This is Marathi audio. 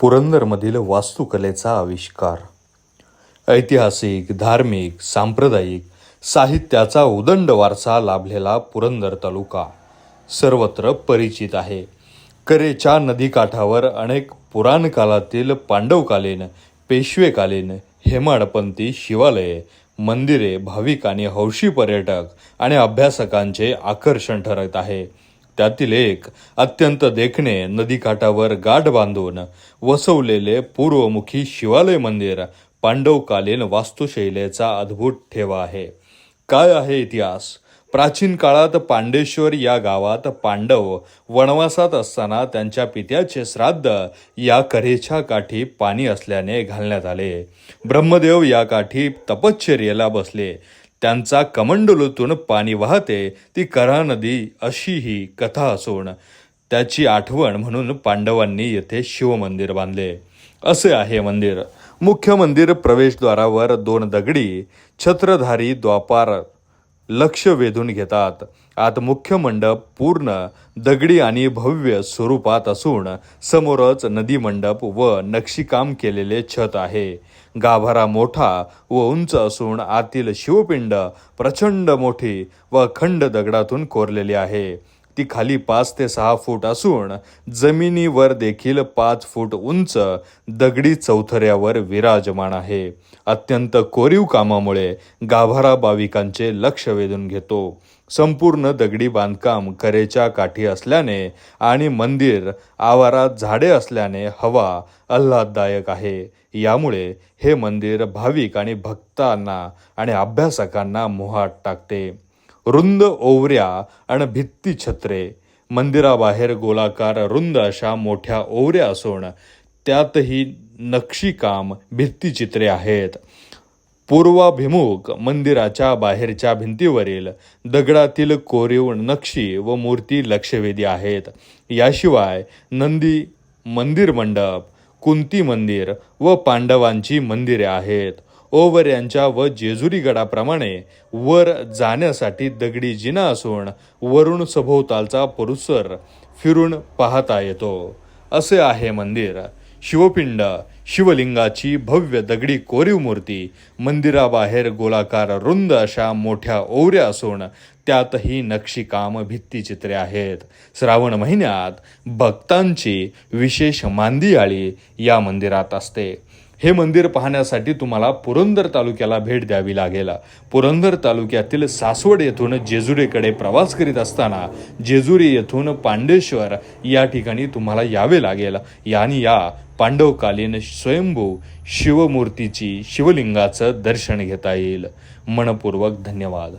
पुरंदरमधील वास्तुकलेचा आविष्कार. ऐतिहासिक धार्मिक सांप्रदायिक साहित्याचा उदंड वारसा लाभलेला पुरंदर तालुका सर्वत्र परिचित आहे. करेच्या नदीकाठावर अनेक पुराणकालातील पांडवकालीन पेशवेकालीन हेमाडपंथी शिवालये मंदिरे भाविक आणि हौशी पर्यटक आणि अभ्यासकांचे आकर्षण ठरत आहे. त्यातील एक अत्यंत देखणे नदीकाठावर गाठ बांधून वसवलेले पूर्वमुखी शिवालय मंदिर पांडवकालीन वास्तुशैलीचा अद्भुत ठेवा आहे. काय आहे इतिहास? प्राचीन काळात पांडेश्वर या गावात पांडव वनवासात असताना त्यांच्या पित्याचे श्राद्ध या करेच्या काठी पाणी असल्याने घालण्यात आले. ब्रह्मदेव या काठी तपश्चर्येला बसले. त्यांचा कमंडलूतून पाणी वाहते ती करा नदी अशी ही कथा असून त्याची आठवण म्हणून पांडवांनी येथे शिवमंदिर बांधले. असे आहे मंदिर. मुख्य मंदिर प्रवेशद्वारावर दोन दगडी छत्रधारी द्वापार लक्ष वेधून घेतात. आत मुख्य मंडप पूर्ण दगडी आणि भव्य स्वरूपात असून समोरच नदी मंडप व नक्षीकाम केलेले छत आहे. गाभारा मोठा व उंच असून आतील शिवपिंड प्रचंड मोठी व खंड दगडातून कोरलेली आहे. ती खाली पाच ते सहा फूट असून जमिनीवर देखील पाच फूट उंच दगडी चौथऱ्यावर विराजमान आहे. अत्यंत कोरीव कामामुळे गाभारा भाविकांचे लक्ष वेधून घेतो. संपूर्ण दगडी बांधकाम करेच्या काठी असल्याने आणि मंदिर आवारात झाडे असल्याने हवा आल्हाददायक आहे. यामुळे हे मंदिर भाविक आणि भक्तांना आणि अभ्यासकांना मोहात टाकते. रुंद ओवऱ्या आणि भित्ती छत्रे. मंदिराबाहेर गोलाकार रुंद अशा मोठ्या ओवऱ्या असून त्यातही नक्षीकाम भित्तीचित्रे आहेत. पूर्वाभिमुख मंदिराच्या बाहेरच्या भिंतीवरील दगडातील कोरीव नक्षी व मूर्ती लक्षवेधी आहेत. याशिवाय नंदी मंदिर मंडप कुंती मंदिर व पांडवांची मंदिरे आहेत. ओवर यांच्या व जेजुरी गडाप्रमाणे वर जाण्यासाठी दगडी जिना असून वरून सभोवतालचा परिसर फिरून पाहता येतो. असे आहे मंदिर. शिवपिंड शिवलिंगाची भव्य दगडी कोरीव मूर्ती मंदिराबाहेर गोलाकार रुंद अशा मोठ्या ओवऱ्या असून त्यातही नक्षीकाम भित्तीचित्रे आहेत. श्रावण महिन्यात भक्तांची विशेष मांदियाळी या मंदिरात असते. हे मंदिर पाहण्यासाठी तुम्हाला पुरंदर तालुक्याला भेट द्यावी लागेल. पुरंदर तालुक्यातील सासवड येथून जेजुरीकडे प्रवास करीत असताना जेजुरी येथून पांडेश्वर या ठिकाणी तुम्हाला यावे लागेल. याने या पांडवकालीन स्वयंभू शिवमूर्तीची शिवलिंगाचं दर्शन घेता येईल. मनपूर्वक धन्यवाद.